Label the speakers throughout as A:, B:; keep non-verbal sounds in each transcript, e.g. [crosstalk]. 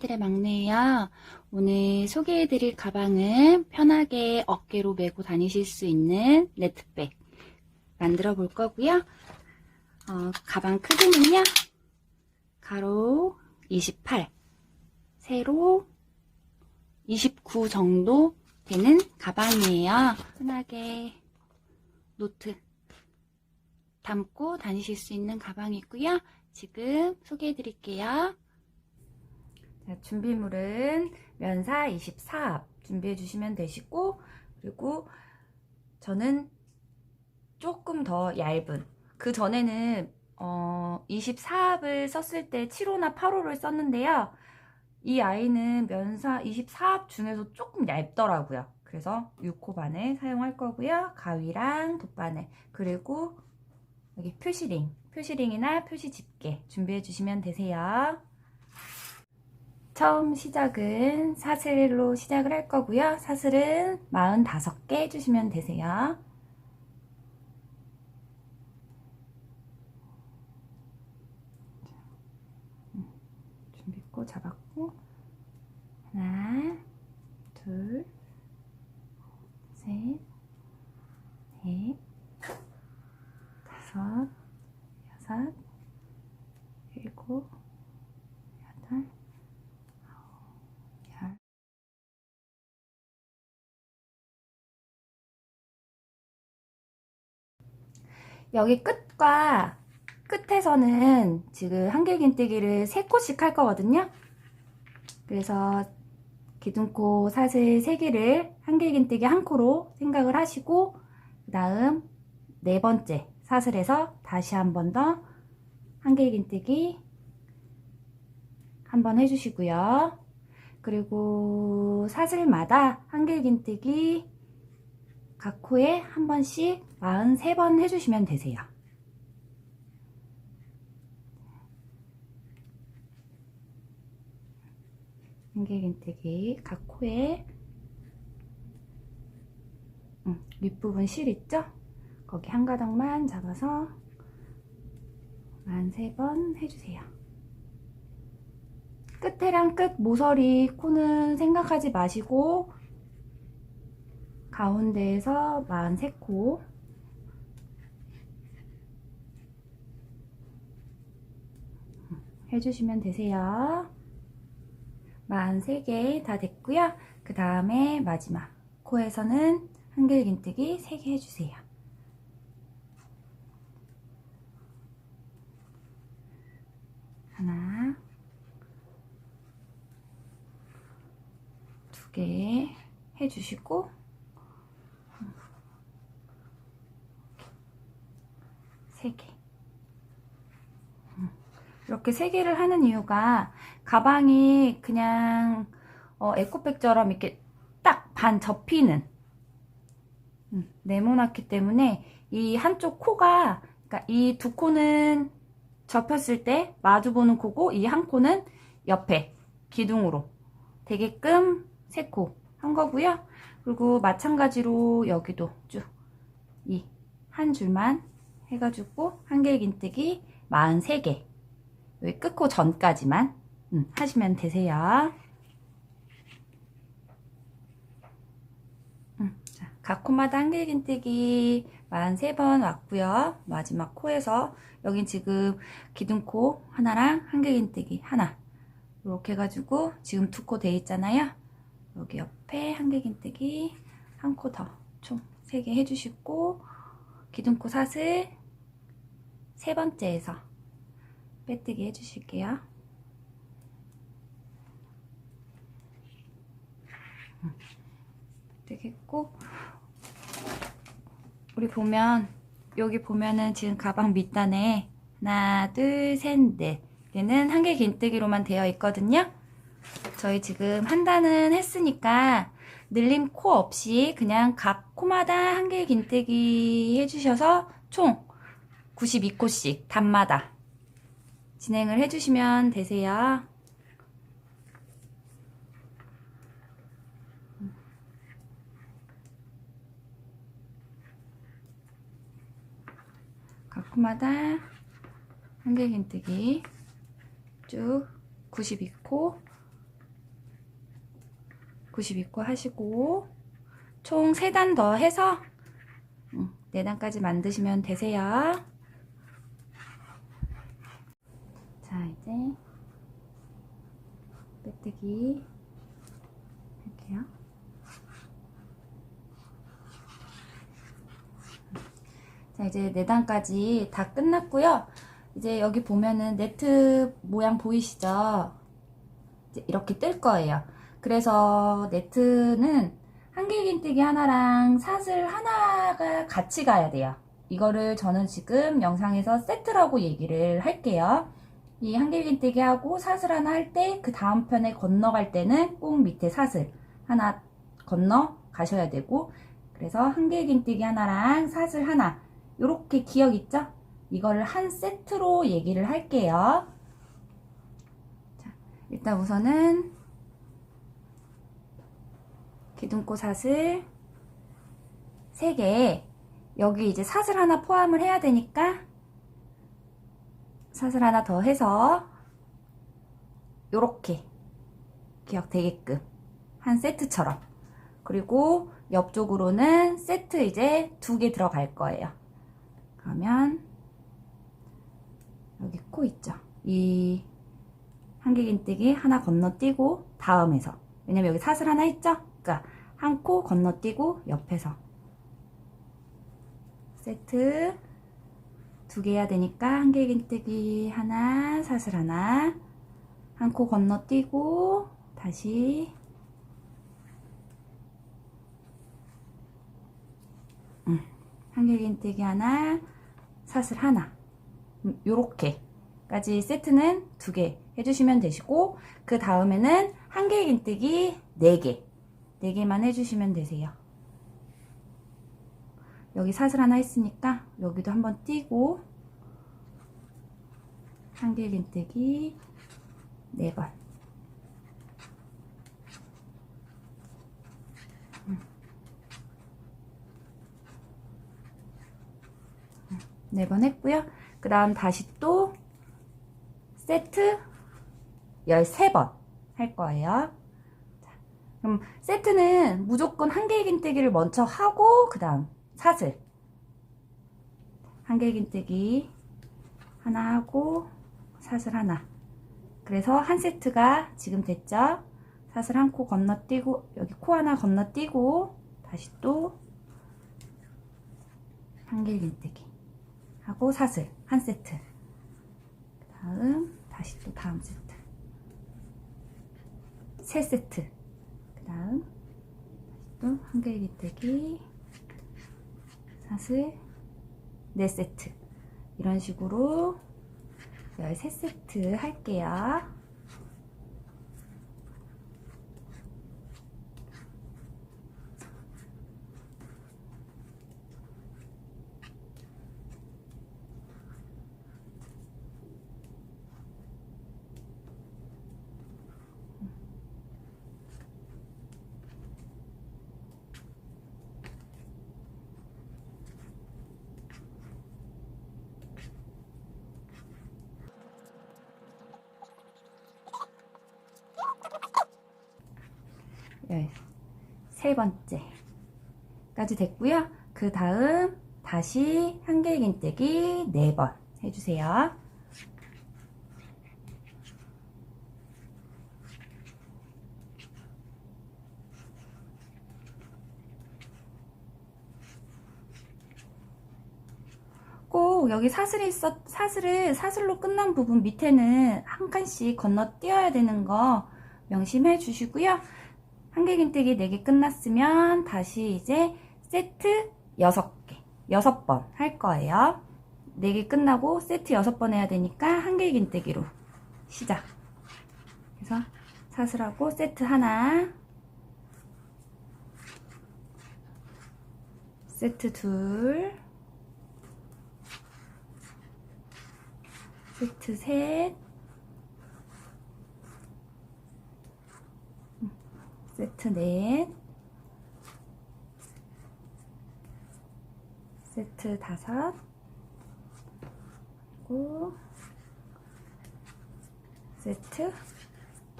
A: 언니들의 막내예요. 오늘 소개해드릴 가방은 편하게 어깨로 메고 다니실 수 있는 네트백 만들어 볼 거고요. 어, 가방 크기는요. 가로 28, 세로 29 정도 되는 가방이에요. 편하게 노트 담고 다니실 수 있는 가방이고요. 지금 소개해 드릴게요. 자, 준비물은 면사 24 준비해 주시면 되시고 그리고 저는 조금 더 얇은 그 전에는 어, 24합을 썼을 때 7호나 8호를 썼는데요. 이 아이는 면사 24합 중에서 조금 얇더라고요. 그래서 6호 바늘 사용할 거고요. 가위랑 돗바늘 그리고 여기 표시링, 표시링이나 표시 집게 준비해 주시면 되세요. 처음 시작은 사슬로 시작을 할 거고요. 사슬은 45개 해주시면 되세요. 준비코 잡았고 하나, 둘, 셋, 넷, 다섯, 여섯, 일곱, 여덟, 아홉, 열. 여기 끝과 끝에서는 지금 한길긴뜨기를 3코씩 할 거거든요. 그래서 기둥코 사슬 3개를 한길긴뜨기 한 코로 생각을 하시고 그 다음 네 번째 사슬에서 다시 한 번 더 한길긴뜨기 한 번 해주시고요. 그리고 사슬마다 한길긴뜨기 각 코에 한 번씩 43번 해주시면 되세요. 한길긴뜨기 각 코에 음, 윗부분 실 있죠? 거기 한 가닥만 잡아서 한세번 해주세요. 끝에랑 끝 모서리 코는 생각하지 마시고 가운데에서 43코 해주시면 되세요. 43개 다 됐고요. 그 다음에 마지막 코에서는 한길긴뜨기 3개 해주세요. 하나 두 개 해주시고 세 개. 이렇게 세 개를 하는 이유가 가방이 그냥 어, 에코백처럼 이렇게 딱 반 접히는 음, 네모나기 때문에 이 한쪽 코가 그러니까 이 두 코는 접혔을 때 마주보는 코고 이 한 코는 옆에 기둥으로 되게끔 세 코 한 거고요. 그리고 마찬가지로 여기도 쭉 이 한 줄만 해가지고 한길긴뜨기 43개 여기 끝코 전까지만 음, 하시면 되세요. 음, 자, 각 코마다 한길긴뜨기 43번 왔고요. 마지막 코에서 여긴 지금 기둥코 하나랑 한길긴뜨기 하나 이렇게 해가지고 지금 두 코 돼 있잖아요. 여기 옆에 한길긴뜨기 한 코 더 총 3개 해주시고 기둥코 사슬 세 번째에서 빼뜨기 해주실게요. 되겠고 우리 보면 여기 보면은 지금 가방 밑단에 하나 둘 셋 넷 얘는 한 개 긴뜨기로만 되어 있거든요. 저희 지금 한 단은 했으니까 늘림 코 없이 그냥 각 코마다 한 개 긴뜨기 해주셔서 총 92코씩 단마다 진행을 해주시면 되세요. 각 코마다 한개 긴뜨기 쭉 92코 92코 하시고 총 3단 더 해서 4단까지 만드시면 되세요. 자, 이제 빼뜨기 할게요. 자, 이제 4단까지 다 끝났고요. 이제 여기 보면은 네트 모양 보이시죠? 이제 이렇게 뜰 거예요. 그래서 네트는 한길긴뜨기 하나랑 사슬 하나가 같이 가야 돼요. 이거를 저는 지금 영상에서 세트라고 얘기를 할게요. 이 한길긴뜨기 하고 사슬 하나 할 때 그 다음 편에 건너갈 때는 꼭 밑에 사슬 하나 건너 가셔야 되고 그래서 한길긴뜨기 하나랑 사슬 하나 이렇게 기억 있죠? 이거를 한 세트로 얘기를 할게요. 자, 일단 우선은 기둥코 사슬 3개 여기 이제 사슬 하나 포함을 해야 되니까 사슬 하나 더 해서 요렇게 기억되게끔 한 세트처럼. 그리고 옆쪽으로는 세트 이제 두 개 들어갈 거예요. 그러면 여기 코 있죠? 이 한길긴뜨기 하나 건너뛰고 다음에서. 왜냐면 여기 사슬 하나 있죠? 그러니까 한 코 건너뛰고 옆에서. 세트 두개 해야 되니까 한길긴뜨기 하나 사슬 하나. 한 코 건너뛰고 다시. 음, 한길긴뜨기 하나 사슬 하나. 음, 요렇게 까지 세트는 두 개 해주시면 되시고 그 다음에는 한길긴뜨기 4개. 4개만 해주시면 되세요. 여기 사슬 하나 있으니까 여기도 한번 띄고 한길긴뜨기 4번 네 번 했고요. 그 다음 다시 또 세트 13번 할 거예요. 그럼 세트는 무조건 한길긴뜨기를 먼저 하고 그 다음 사슬. 한길긴뜨기 하나 하고 사슬 하나. 그래서 한 세트가 지금 됐죠? 사슬 한 코 건너뛰고 여기 코 하나 건너뛰고 다시 또 한길긴뜨기 하고 사슬 한 세트. 다음 다시 또 다음 세트. 세 세트. 그 다음 또 한길기뜨기 사슬 4세트. 이런 식으로 13세트 할게요 세 번째까지 됐고요. 그 다음 다시 한길긴뜨기 네 번 해주세요. 꼭 여기 사슬이 있어 사슬을 사슬로 끝난 부분 밑에는 한 칸씩 건너 띄어야 되는 거 명심해 주시고요. 한길긴뜨기 4개 끝났으면 다시 이제 세트 6개, 6번 할 거예요. 4개 끝나고 세트 6번 해야 되니까 한길긴뜨기로 시작. 그래서 사슬하고 세트 하나, 세트 둘, 세트 셋, 세트 넷, 세트 다섯, 그리고 세트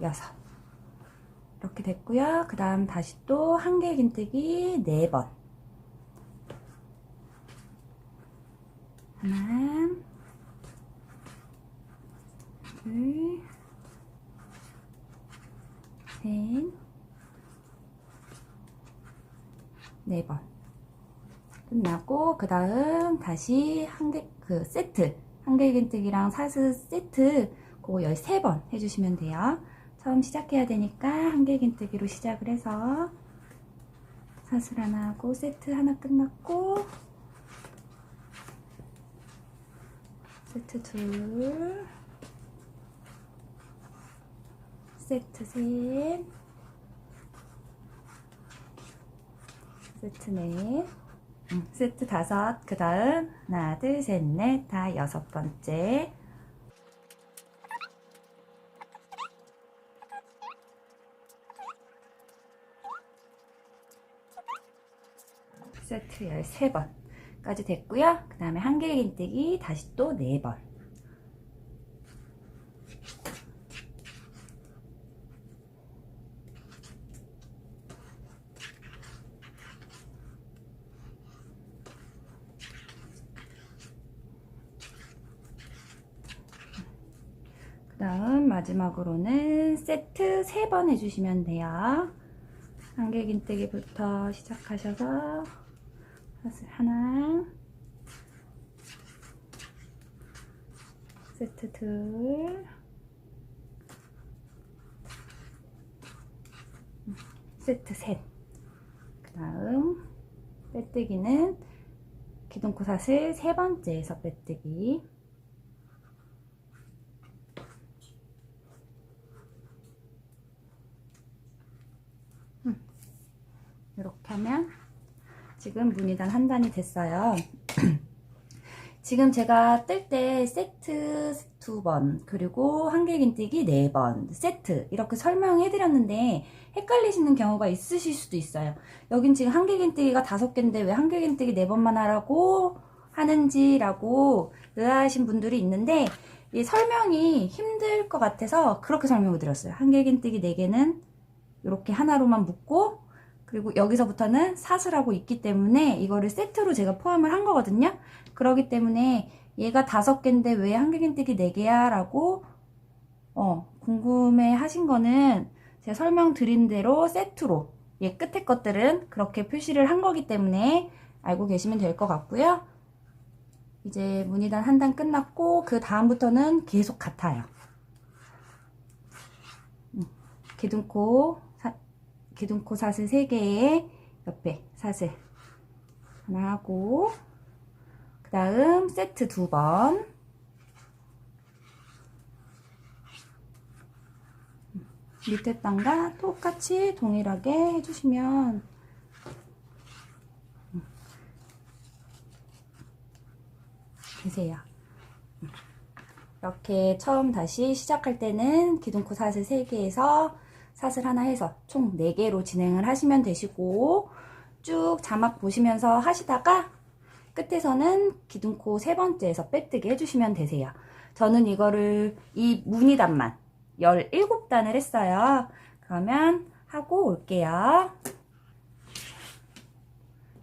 A: 여섯. 이렇게 됐고요. 그 다음 다시 또 한 개 긴뜨기 네 번. 하나, 둘, 셋, 네 번. 그 다음 다시 한개 그 세트 한개 긴뜨기랑 사슬 세트 그거 13번 해주시면 돼요. 처음 시작해야 되니까 한개 긴뜨기로 시작을 해서 사슬 하나 하고 세트 하나 끝났고 세트 둘 세트 셋 세트 넷 음, 세트 다섯 그 다음 하나 둘 셋 넷 다 여섯 번째 세트 13번까지 됐고요. 그 다음에 한개 긴뜨기 다시 또 4번. 다음 마지막으로는 세트 3번 해주시면 돼요. 한개 긴뜨기부터 시작하셔서 하나 세트 둘 세트 셋그 다음 빼뜨기는 기둥코 사슬 세 번째에서 빼뜨기 이렇게 하면 지금 무늬단 한 단이 됐어요. [clears throat] 지금 제가 뜰 때 세트 두 번, 그리고 한개 긴뜨기 네 번, 세트 이렇게 설명해 드렸는데 헷갈리시는 경우가 있으실 수도 있어요. 여긴 지금 한개 긴뜨기가 다섯 개인데 왜 한개 긴뜨기 네 번만 하라고 하는지 라고 의아하신 분들이 있는데 이 설명이 힘들 것 같아서 그렇게 설명을 드렸어요. 한개 긴뜨기 네 개는 이렇게 하나로만 묶고 그리고 여기서부터는 사슬하고 있기 때문에 이거를 세트로 제가 포함을 한 거거든요. 그러기 때문에 얘가 다섯 개인데 왜 한개 긴뜨기 네 개야? 라고 어, 궁금해 하신 거는 제가 설명드린 대로 세트로 얘 끝에 것들은 그렇게 표시를 한 거기 때문에 알고 계시면 될 것 같고요. 이제 무늬단 한 단 끝났고 그 다음부터는 계속 같아요. 음, 기둥코 기둥코 사슬 3개에 옆에 사슬 하나 하고 그 다음 세트 2번 밑에 단과 똑같이 동일하게 해주시면 되세요. 이렇게 처음 다시 시작할 때는 기둥코 사슬 3개에서 사슬 하나 해서 총 4개로 진행을 하시면 되시고 쭉 자막 보시면서 하시다가 끝에서는 기둥코 세 번째에서 빼뜨기 해주시면 되세요. 저는 이거를 이 무늬단만 17단을 했어요. 그러면 하고 올게요.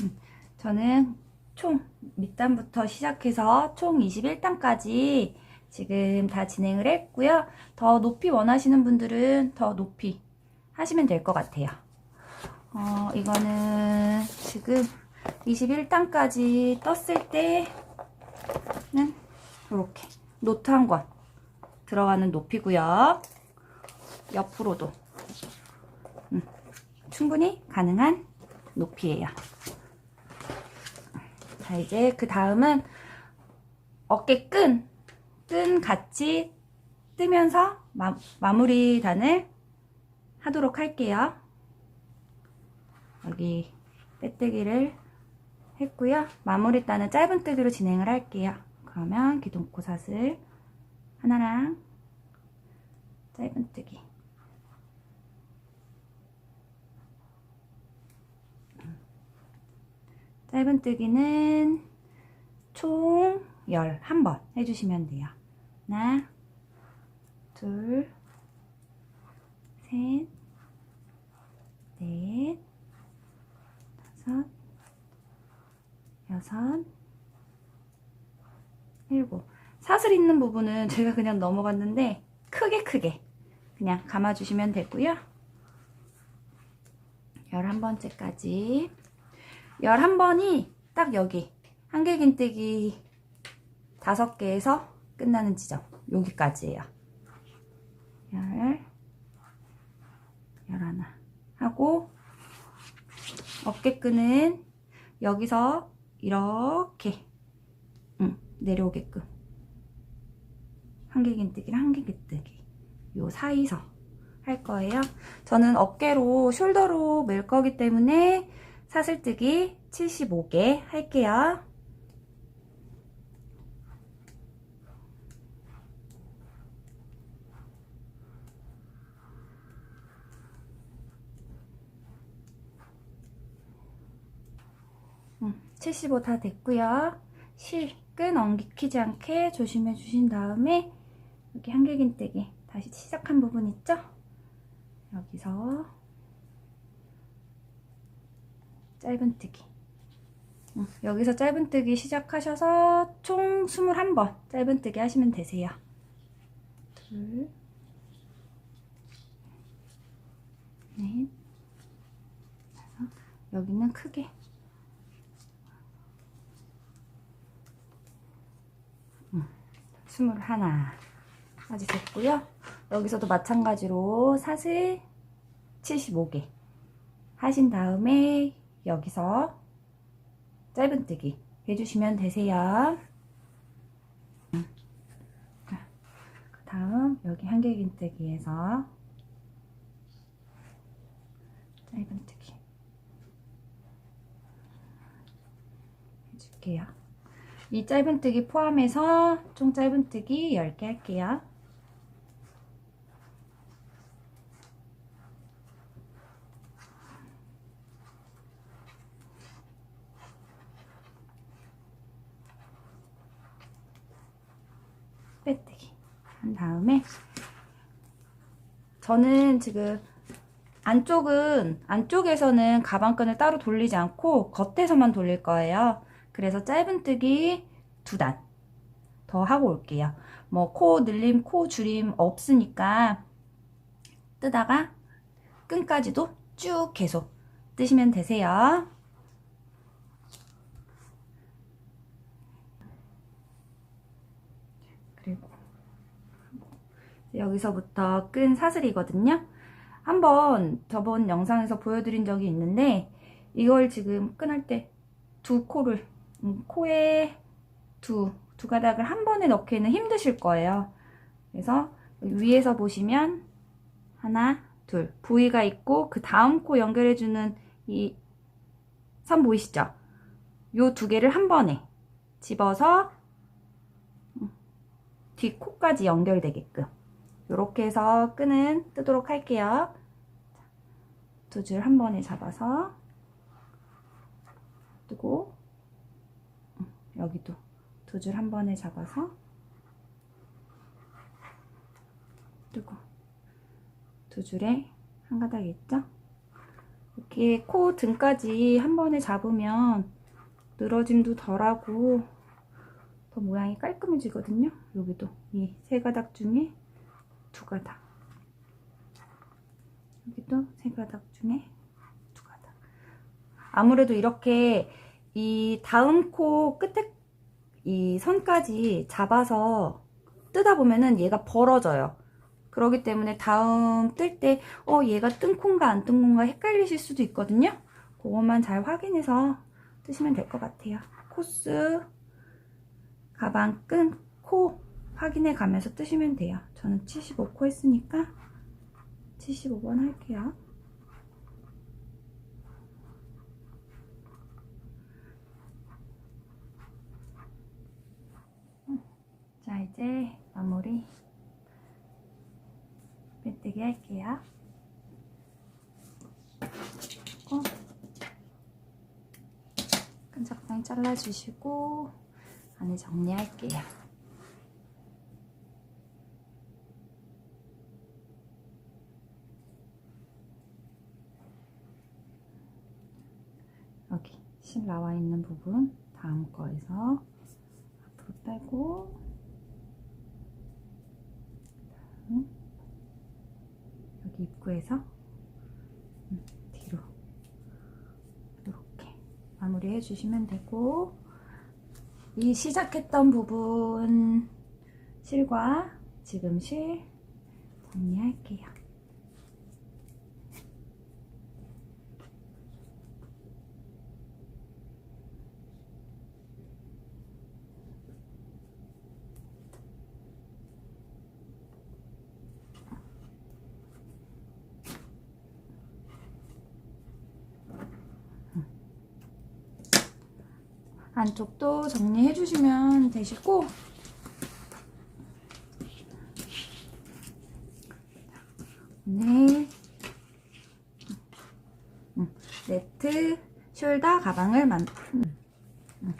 A: 음, 저는 총 밑단부터 시작해서 총 21단까지 지금 다 진행을 했고요. 더 높이 원하시는 분들은 더 높이 하시면 될 것 같아요. 어, 이거는 지금 21단까지 떴을 때는 이렇게 노트 한 권 들어가는 높이고요. 옆으로도 음, 충분히 가능한 높이예요. 자 이제 그 다음은 어깨 끈, 끈 같이 뜨면서 마, 마무리 단을 하도록 할게요. 여기 빼뜨기를 했고요. 마무리 단은 짧은 뜨기로 진행을 할게요. 그러면 기둥코 사슬 하나랑 짧은 뜨기 짧은 뜨기는 총 11번 해주시면 돼요. 하나, 둘, 셋, 넷, 다섯, 여섯, 일곱. 사슬 있는 부분은 제가 그냥 넘어갔는데 크게 크게 그냥 감아주시면 되고요. 11번째까지 11번이 딱 여기 한길긴뜨기 5개에서 끝나는 지점 여기까지예요. 열, 열하나 하고 어깨끈은 여기서 이렇게 응, 내려오게끔 한길긴뜨기랑 한길긴뜨기 요 사이서 할 거예요. 저는 어깨로 숄더로 밀 거기 때문에 사슬뜨기 75개 할게요. 음, 75 다 됐고요. 실끈 엉키지 않게 조심해 주신 다음에 여기 한길긴뜨기 다시 시작한 부분 있죠? 여기서 짧은뜨기 음, 여기서 짧은뜨기 시작하셔서 총 21번 짧은뜨기 하시면 되세요. 둘, 넷, 여기는 크게 스물하나 까지 됐고요. 여기서도 마찬가지로 사슬 75개 하신 다음에 여기서 짧은뜨기 해주시면 되세요. 그 다음 여기 한길긴뜨기에서 짧은뜨기 해줄게요. 이 짧은뜨기 포함해서 총 짧은뜨기 10개 할게요. 빼뜨기 한 다음에 저는 지금 안쪽은 안쪽에서는 가방끈을 따로 돌리지 않고 겉에서만 돌릴 거예요. 그래서 짧은뜨기 두 단 더 하고 올게요. 뭐 코 늘림, 코 줄임 없으니까 뜨다가 끈까지도 쭉 계속 뜨시면 되세요. 그리고 여기서부터 끈 사슬이거든요. 한번 저번 영상에서 보여드린 적이 있는데 이걸 지금 끈할 때두 코를 음, 코에 두, 두 가닥을 한 번에 넣기는 힘드실 거예요. 그래서 위에서 보시면 하나, 둘 부위가 있고 그 다음 코 연결해주는 이 선 보이시죠? 요 두 개를 한 번에 집어서 뒷 코까지 연결되게끔 이렇게 해서 끈은 뜨도록 할게요. 두 줄 한 번에 잡아서 뜨고 여기도 두 줄 한 번에 잡아서 뜨고 두 줄에 한 가닥 있죠? 이렇게 코 등까지 한 번에 잡으면 늘어짐도 덜하고 더 모양이 깔끔해지거든요. 여기도 이 세 가닥 중에 두 가닥 여기도 세 가닥 중에 두 가닥 아무래도 이렇게 이 다음 코 끝에 이 선까지 잡아서 뜨다 보면은 얘가 벌어져요. 그러기 때문에 다음 뜰 때 어 얘가 뜬 콩가 안 뜬 콩가 헷갈리실 수도 있거든요. 그것만 잘 확인해서 뜨시면 될 것 같아요. 코스 가방 끈 코 확인해 가면서 뜨시면 돼요. 저는 75코 했으니까 75번 할게요. 자 이제 마무리 빼뜨기 할게요. 그리고 끈적당 잘라주시고 안에 정리할게요. 여기 실 나와 있는 부분 다음 거에서 앞으로 빼고 입구에서 음, 뒤로 이렇게 마무리 해 주시면 되고 이 시작했던 부분 실과 지금 실 정리할게요. 안쪽도 정리해 주시면 되시고 오늘 음, 네트 숄더 가방을 만 음, 음.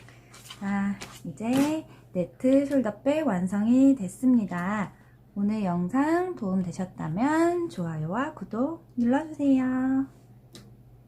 A: 자, 이제 네트 숄더백 완성이 됐습니다. 오늘 영상 도움 되셨다면 좋아요와 구독 눌러주세요.